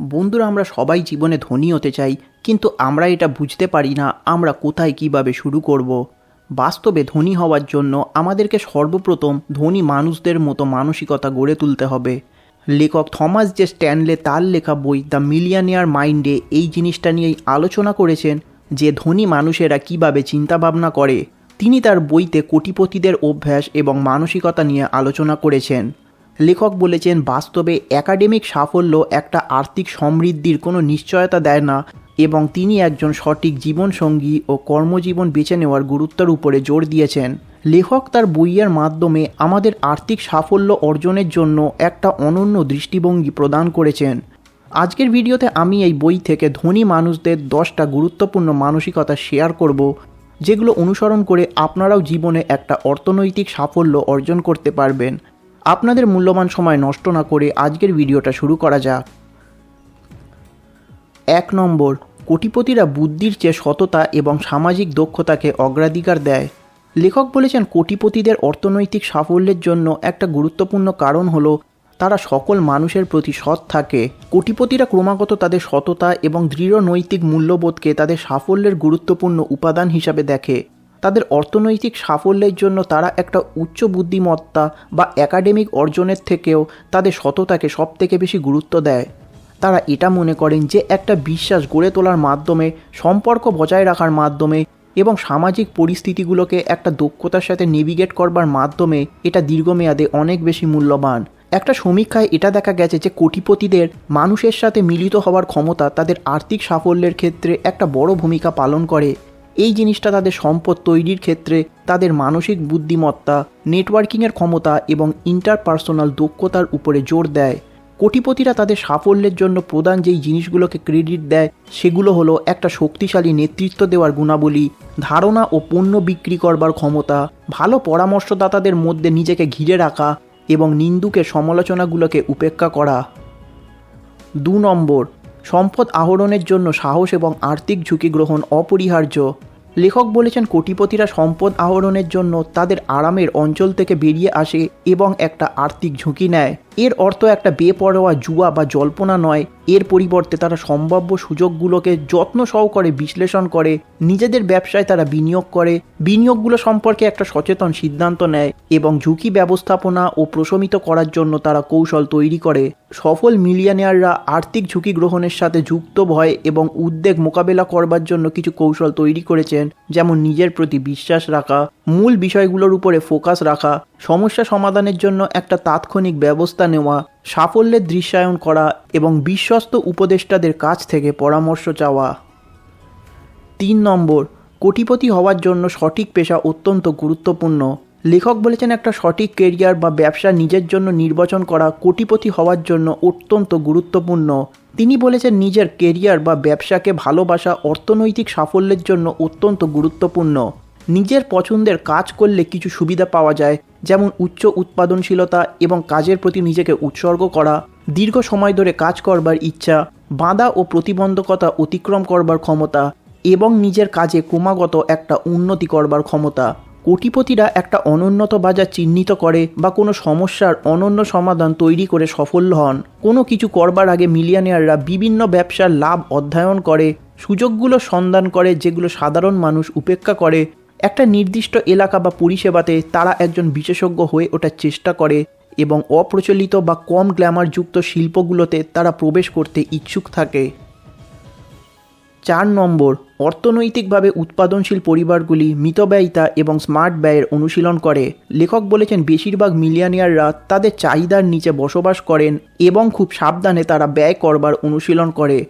বন্ধুরা, আমরা সবাই জীবনে ধনী হতে চাই, কিন্তু আমরা এটা বুঝতে পারি না আমরা কোথায় কীভাবে শুরু করব। বাস্তবে ধনী হওয়ার জন্য আমাদেরকে সর্বপ্রথম ধনী মানুষদের মতো মানসিকতা গড়ে তুলতে হবে। লেখক থমাস জে স্ট্যানলে তার লেখা বই দ্য মিলিয়নিয়ার মাইন্ডে এই জিনিসটা নিয়েই আলোচনা করেছেন যে ধনী মানুষেরা কীভাবে চিন্তাভাবনা করে। তিনি তার বইতে কোটিপতিদের অভ্যাস এবং মানসিকতা নিয়ে আলোচনা করেছেন। লেখক বলেছেন, বাস্তবে একাডেমিক সাফল্য একটা আর্থিক সমৃদ্ধির কোনো নিশ্চয়তা দেয় না এবং তিনি একজন সঠিক জীবনসঙ্গী ও কর্মজীবন বেছে নেওয়ার গুরুত্বের উপরে জোর দিয়েছেন। লেখক তার বইয়ের মাধ্যমে আমাদের আর্থিক সাফল্য অর্জনের জন্য একটা অনন্য দৃষ্টিভঙ্গি প্রদান করেছেন। আজকের ভিডিওতে আমি এই বই থেকে ধনী মানুষদের দশটা গুরুত্বপূর্ণ মানসিকতা শেয়ার করব, যেগুলো অনুসরণ করে আপনারাও জীবনে একটা অর্থনৈতিক সাফল্য অর্জন করতে পারবেন। আপনাদের মূল্যবান সময় নষ্ট না করে আজকের ভিডিওটা শুরু করা যাক। এক নম্বর, কোটিপতিরা বুদ্ধির চেয়ে সততা এবং সামাজিক দক্ষতাকে অগ্রাধিকার দেয়। লেখক বলেছেন, কোটিপতিদের অর্থনৈতিক সাফল্যের জন্য একটা গুরুত্বপূর্ণ কারণ হলো তারা সকল মানুষের প্রতি সৎ থাকে। কোটিপতিরা ক্রমাগত তাদের সততা এবং দৃঢ় নৈতিক মূল্যবোধকে তাদের সাফল্যের গুরুত্বপূর্ণ উপাদান হিসাবে দেখে। তাদের অর্থনৈতিক সাফল্যের জন্য তারা একটা উচ্চ বুদ্ধিমত্তা বা একাডেমিক অর্জনের থেকেও তাদের সততাকে সবথেকে বেশি গুরুত্ব দেয়। তারা এটা মনে করেন যে একটা বিশ্বাস গড়ে তোলার মাধ্যমে, সম্পর্ক বজায় রাখার মাধ্যমে এবং সামাজিক পরিস্থিতিগুলোকে একটা দক্ষতার সাথে নেভিগেট করবার মাধ্যমে এটা দীর্ঘমেয়াদে অনেক বেশি মূল্যবান। একটা সমীক্ষায় এটা দেখা গেছে যে কোটিপতিদের মানুষের সাথে মিলিত হওয়ার ক্ষমতা তাদের আর্থিক সাফল্যের ক্ষেত্রে একটা বড় ভূমিকা পালন করে। এই জিনিসটা তাদের সম্পদ তৈরির ক্ষেত্রে তাদের মানসিক বুদ্ধিমত্তা, নেটওয়ার্কিংয়ের ক্ষমতা এবং ইন্টারপার্সোনাল দক্ষতার উপরে জোর দেয়। কোটিপতিরা তাদের সাফল্যের জন্য প্রধান যেই জিনিসগুলোকে ক্রেডিট দেয়, সেগুলো হলো একটা শক্তিশালী নেতৃত্ব দেওয়ার গুণাবলী, ধারণা ও পণ্য বিক্রি করবার ক্ষমতা, ভালো পরামর্শদাতাদের মধ্যে নিজেকে ঘিরে রাখা এবং নিন্দুকের সমালোচনাগুলোকে উপেক্ষা করা। দু নম্বর সম্পদ আহরণের জন্য সাহস এবং আর্থিক ঝুঁকি গ্রহণ অপরিহার্য। লেখক বলেছেন, কোটিপতিরা সম্পদ আহরণের জন্য তাদের আরামের অঞ্চল থেকে বেরিয়ে আসে এবং একটা আর্থিক ঝুঁকি নেয়। এর অর্থ একটা বেপরোয়া জুয়া বা জল্পনা নয়। এর পরিবর্তে তারা সম্ভাব্য সুযোগগুলোকে যত্ন সহকারে বিশ্লেষণ করে, নিজেদের ব্যবসায় তারা বিনিয়োগ করে। বিনিয়োগগুলো সম্পর্কে একটা সচেতন সিদ্ধান্ত নেয় এবং ঝুঁকি ব্যবস্থাপনা ও প্রশমিত করার জন্য তারা কৌশল তৈরি করে। সফল মিলিয়নিয়াররা আর্থিক ঝুঁকি গ্রহণের সাথে যুক্ত ভয় এবং উদ্বেগ মোকাবেলা করবার জন্য কিছু কৌশল তৈরি করেছেন, যেমন নিজের প্রতি বিশ্বাস রাখা, মূল বিষয়গুলোর উপরে ফোকাস রাখা সমস্যা সমাধানের জন্য একটা তাৎক্ষণিক ব্যবস্থা নেওয়া, সাফল্যের দৃশ্যায়ন করা এবং বিশ্বস্ত উপদেষ্টাদের কাছ থেকে পরামর্শ চাওয়া। তিন নম্বর, কোটিপতি হওয়ার জন্য সঠিক পেশা অত্যন্ত গুরুত্বপূর্ণ। লেখক বলেছেন, একটা সঠিক কেরিয়ার বা ব্যবসা নিজের জন্য নির্বাচন করা কোটিপতি হওয়ার জন্য অত্যন্ত গুরুত্বপূর্ণ। তিনি বলেছেন, নিজের কেরিয়ার বা ব্যবসাকে ভালোবাসা অর্থনৈতিক সাফল্যের জন্য অত্যন্ত গুরুত্বপূর্ণ। নিজের পছন্দের কাজ করলে কিছু সুবিধা পাওয়া যায়। যেমন উচ্চ উৎপাদনশীলতা এবং কাজের প্রতি নিজেকে উৎসর্গ করা, দীর্ঘ সময় ধরে কাজ করবার ইচ্ছা, বাধা ও প্রতিবন্ধকতা অতিক্রম করবার ক্ষমতা এবং নিজের কাজে ক্রমাগত একটা উন্নতি করবার ক্ষমতা। কোটিপতিরা একটা অনুন্নত বাজার চিহ্নিত করে বা কোনো সমস্যার অনন্য সমাধান তৈরি করে সফল হন। কোনো কিছু করবার আগে মিলিয়নিয়াররা বিভিন্ন ব্যবসার লাভ অধ্যয়ন করে, সুযোগগুলো সন্ধান করে যেগুলো সাধারণ মানুষ উপেক্ষা করে একটা নির্দিষ্ট এলাকা বা পরিষেবাতে তারা একজন বিশেষজ্ঞ হয়ে ওঠার চেষ্টা করে এবং অপ্রচলিত বা কম গ্ল্যামারযুক্ত শিল্পগুলোতে তারা প্রবেশ করতে ইচ্ছুক থাকে। চার নম্বর, অর্থনৈতিকভাবে উৎপাদনশীল পরিবারগুলি মিতব্যয়িতা এবং স্মার্ট ব্যয়ের অনুশীলন করে। লেখক বলেছেন, বেশিরভাগ মিলিয়নিয়াররা তাদের চাহিদার নিচে বসবাস করেন এবং খুব সাবধানে তারা ব্যয় করবার অনুশীলন করে।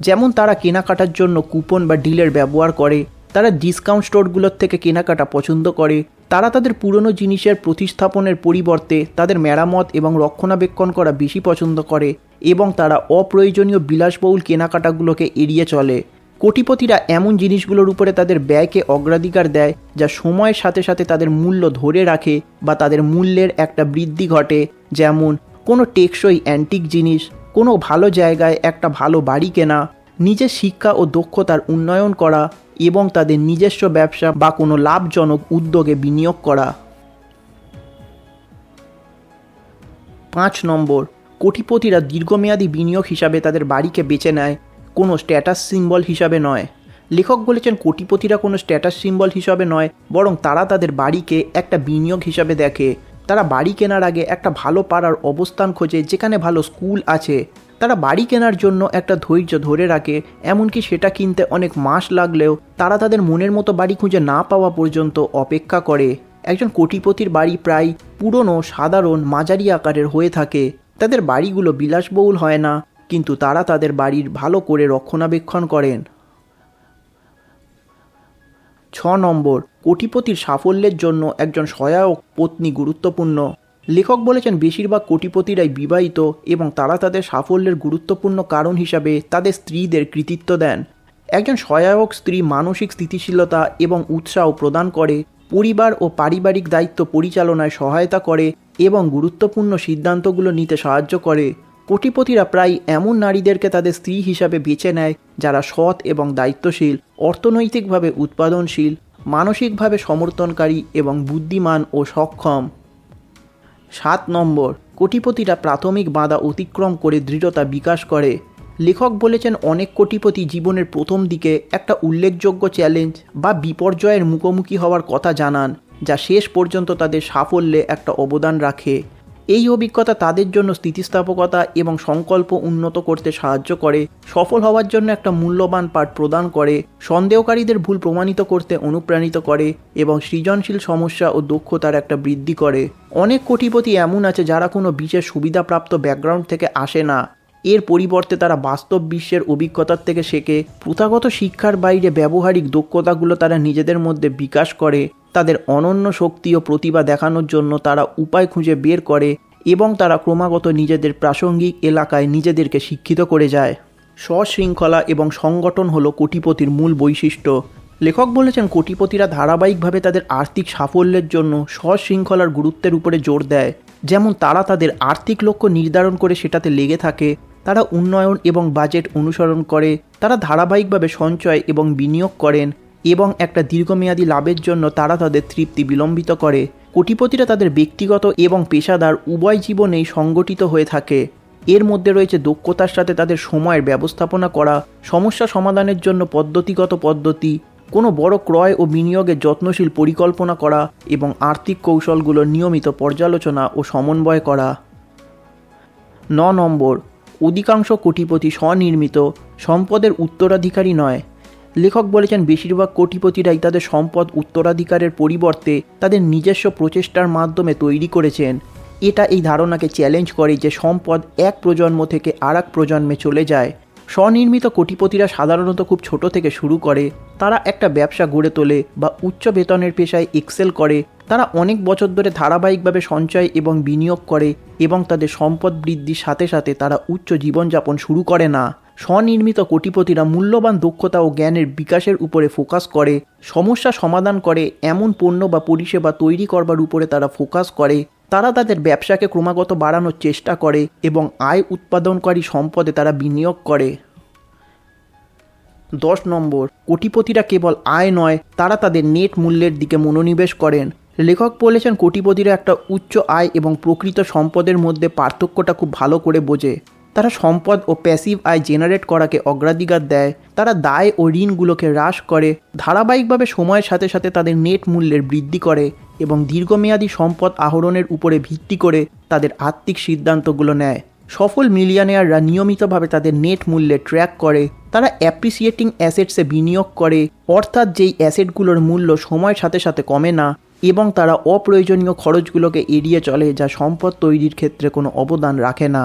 যেমন তারা কেনাকাটার জন্য কুপন বা ডিলের ব্যবহার করে। তারা ডিসকাউন্ট স্টোরগুলোর থেকে কেনাকাটা পছন্দ করে। তারা তাদের পুরনো জিনিসের প্রতিস্থাপনের পরিবর্তে তাদের মেরামত এবং রক্ষণাবেক্ষণ করা বেশি পছন্দ করে এবং তারা অপ্রয়োজনীয় বিলাসবহুল কেনাকাটাগুলোকে এড়িয়ে চলে। কোটিপতিরা এমন জিনিসগুলোর উপরে তাদের ব্যয়কে অগ্রাধিকার দেয় যা সময়ের সাথে সাথে তাদের মূল্য ধরে রাখে বা তাদের মূল্যের একটা বৃদ্ধি ঘটে। যেমন, কোনো টেকসই অ্যান্টিক জিনিস, কোনো ভালো জায়গায় একটা ভালো বাড়ি কেনা, নিজের শিক্ষা ও দক্ষতার উন্নয়ন করা এবং তাদের নিজস্ব ব্যবসা বা কোনো লাভজনক উদ্যোগে বিনিয়োগ করা। পাঁচ নম্বর, কোটিপতিরা দীর্ঘমেয়াদী বিনিয়োগ হিসাবে তাদের বাড়িকে বেছে নেয়, কোনো স্ট্যাটাস সিম্বল হিসাবে নয়। লেখক বলেছেন, কোটিপতিরা কোনো স্ট্যাটাস সিম্বল হিসাবে নয়, বরং তারা তাদের বাড়িকে একটা বিনিয়োগ হিসাবে দেখে। তারা বাড়ি কেনার আগে একটা ভালো পাড়ার অবস্থান খোঁজে, যেখানে ভালো স্কুল আছে। তারা বাড়ি কেনার জন্য একটা ধৈর্য ধরে রাখে, এমনকি সেটা কিনতে অনেক মাস লাগলেও তারা তাদের মনের মতো বাড়ি খুঁজে না পাওয়া পর্যন্ত অপেক্ষা করে। একজন কোটিপতির বাড়ি প্রায় পুরনো, সাধারণ, মাঝারি আকারের হয়ে থাকে। তাদের বাড়িগুলো বিলাসবহুল হয় না, কিন্তু তারা তাদের বাড়ির ভালো করে রক্ষণাবেক্ষণ করেন। ছ নম্বর, কোটিপতির সাফল্যের জন্য একজন সহায়ক পত্নী গুরুত্বপূর্ণ। লেখক বলেছেন বেশিরভাগ কোটিপতিরাই বিবাহিত এবং তারা তাদের সাফল্যের গুরুত্বপূর্ণ কারণ হিসাবে তাদের স্ত্রীদের কৃতিত্ব দেন। একজন সহায়ক স্ত্রী মানসিক স্থিতিশীলতা এবং উৎসাহ প্রদান করে, পরিবার ও পারিবারিক দায়িত্ব পরিচালনায় সহায়তা করে এবং গুরুত্বপূর্ণ সিদ্ধান্তগুলো নিতে সাহায্য করে। কোটিপতিরা প্রায় এমন নারীদেরকে তাদের স্ত্রী হিসাবে বেছে নেয় যারা সৎ এবং দায়িত্বশীল, অর্থনৈতিকভাবে উৎপাদনশীল, মানসিকভাবে সমর্থনকারী এবং বুদ্ধিমান ও সক্ষম। সাত নম্বর, কোটিপতিরা প্রাথমিক বাধা অতিক্রম করে দৃঢ়তা বিকাশ করে। লেখক বলেছেন, অনেক কোটিপতি জীবনের প্রথম দিকে একটা উল্লেখযোগ্য চ্যালেঞ্জ বা বিপর্যয়ের মুখোমুখি হওয়ার কথা জানান, যা শেষ পর্যন্ত তাদের সাফল্যে একটা অবদান রাখে। এই অভিজ্ঞতা তাদের জন্য স্থিতিস্থাপকতা এবং সংকল্প উন্নত করতে সাহায্য করে, সফল হওয়ার জন্য একটা মূল্যবান পাঠ প্রদান করে, সন্দেহকারীদের ভুল প্রমাণিত করতে অনুপ্রাণিত করে এবং সৃজনশীল সমস্যা ও দক্ষতার একটা বৃদ্ধি করে। অনেক কোটিপতি এমন আছে যারা কোনো বিশেষ সুবিধাপ্রাপ্ত ব্যাকগ্রাউন্ড থেকে আসে না। এর পরিবর্তে তারা বাস্তব বিশ্বের অভিজ্ঞতার থেকে শেখে, প্রথাগত শিক্ষার বাইরে ব্যবহারিক দক্ষতাগুলো তারা নিজেদের মধ্যে বিকাশ করে। তাদের অনন্য শক্তি ও প্রতিভা দেখানোর জন্য তারা উপায় খুঁজে বের করে এবং তারা ক্রমাগত নিজেদের প্রাসঙ্গিক এলাকায় নিজেদেরকে শিক্ষিত করে যায়। স্বশৃঙ্খলা এবং সংগঠন হলো কোটিপতির মূল বৈশিষ্ট্য। লেখক বলেছেন, কোটিপতিরা ধারাবাহিকভাবে তাদের আর্থিক সাফল্যের জন্য স্বশৃঙ্খলার গুরুত্বের উপরে জোর দেয়। যেমন তারা তাদের আর্থিক লক্ষ্য নির্ধারণ করে সেটাতে লেগে থাকে, তারা উন্নয়ন এবং বাজেট অনুসরণ করে, তারা ধারাবাহিকভাবে সঞ্চয় এবং বিনিয়োগ করেন এবং একটা দীর্ঘমেয়াদী লাভের জন্য তারা তাদের তৃপ্তি বিলম্বিত করে। কোটিপতিরা তাদের ব্যক্তিগত এবং পেশাদার উভয় জীবনেই সংগঠিত হয়ে থাকে। এর মধ্যে রয়েছে দক্ষতার সাথে তাদের সময়ের ব্যবস্থাপনা করা, সমস্যা সমাধানের জন্য পদ্ধতিগত পদ্ধতি, কোনো বড় ক্রয় ও বিনিয়োগের যত্নশীল পরিকল্পনা করা এবং আর্থিক কৌশলগুলোর নিয়মিত পর্যালোচনা ও সমন্বয় করা। ন নম্বর, অধিকাংশ কোটিপতি স্বনির্মিত, সম্পদের উত্তরাধিকারী নয়। লেখক বলেছেন, বেশিরভাগ কোটিপতিরাই তাদের সম্পদ উত্তরাধিকারের পরিবর্তে তাদের নিজস্ব প্রচেষ্টার মাধ্যমে তৈরি করেছেন। এটা এই ধারণাকে চ্যালেঞ্জ করে যে সম্পদ এক প্রজন্ম থেকে আর প্রজন্মে চলে যায়। স্বনির্মিত কোটিপতিরা সাধারণত খুব ছোট থেকে শুরু করে, তারা একটা ব্যবসা গড়ে তোলে বা উচ্চ বেতনের পেশায় এক্সেল করে। তারা অনেক বছর ধরে ধারাবাহিকভাবে সঞ্চয় এবং বিনিয়োগ করে এবং তাদের সম্পদ বৃদ্ধির সাথে সাথে তারা উচ্চ জীবনযাপন শুরু করে না। স্বনির্মিত কোটিপতিরা মূল্যবান দক্ষতা ও জ্ঞানের বিকাশের উপরে ফোকাস করে, সমস্যা সমাধান করে, এমন পণ্য বা পরিষেবা তৈরি করবার উপরে তারা ফোকাস করে, তারা তাদের ব্যবসাকে ক্রমাগত বাড়ানোর চেষ্টা করে এবং আয় উৎপাদনকারী সম্পদে তারা বিনিয়োগ করে। দশ নম্বর, কোটিপতিরা কেবল আয় নয়, তারা তাদের নেট মূল্যের দিকে মনোনিবেশ করেন। লেখক বলেছেন, কোটিপতিরা একটা উচ্চ আয় এবং প্রকৃত সম্পদের মধ্যে পার্থক্যটা খুব ভালো করে বোঝে। তারা সম্পদ ও প্যাসিভ আয় জেনারেট করাকে অগ্রাধিকার দেয়। তারা দায় ও ঋণগুলোকে হ্রাস করে। ধারাবাহিকভাবে সময়ের সাথে সাথে তাদের নেট মূল্যের বৃদ্ধি করে এবং দীর্ঘমেয়াদী সম্পদ আহরণের উপরে ভিত্তি করে তাদের আর্থিক সিদ্ধান্তগুলো নেয়। সফল মিলিয়নিয়াররা নিয়মিতভাবে তাদের নেট মূল্যে ট্র্যাক করে। তারা অ্যাপ্রিসিয়েটিং অ্যাসেটসে বিনিয়োগ করে। অর্থাৎ যেই অ্যাসেটগুলোর মূল্য সময়ের সাথে সাথে কমে না এবং তারা অপ্রয়োজনীয় খরচগুলোকে এড়িয়ে চলে যা সম্পদ তৈরির ক্ষেত্রে কোনো অবদান রাখে না।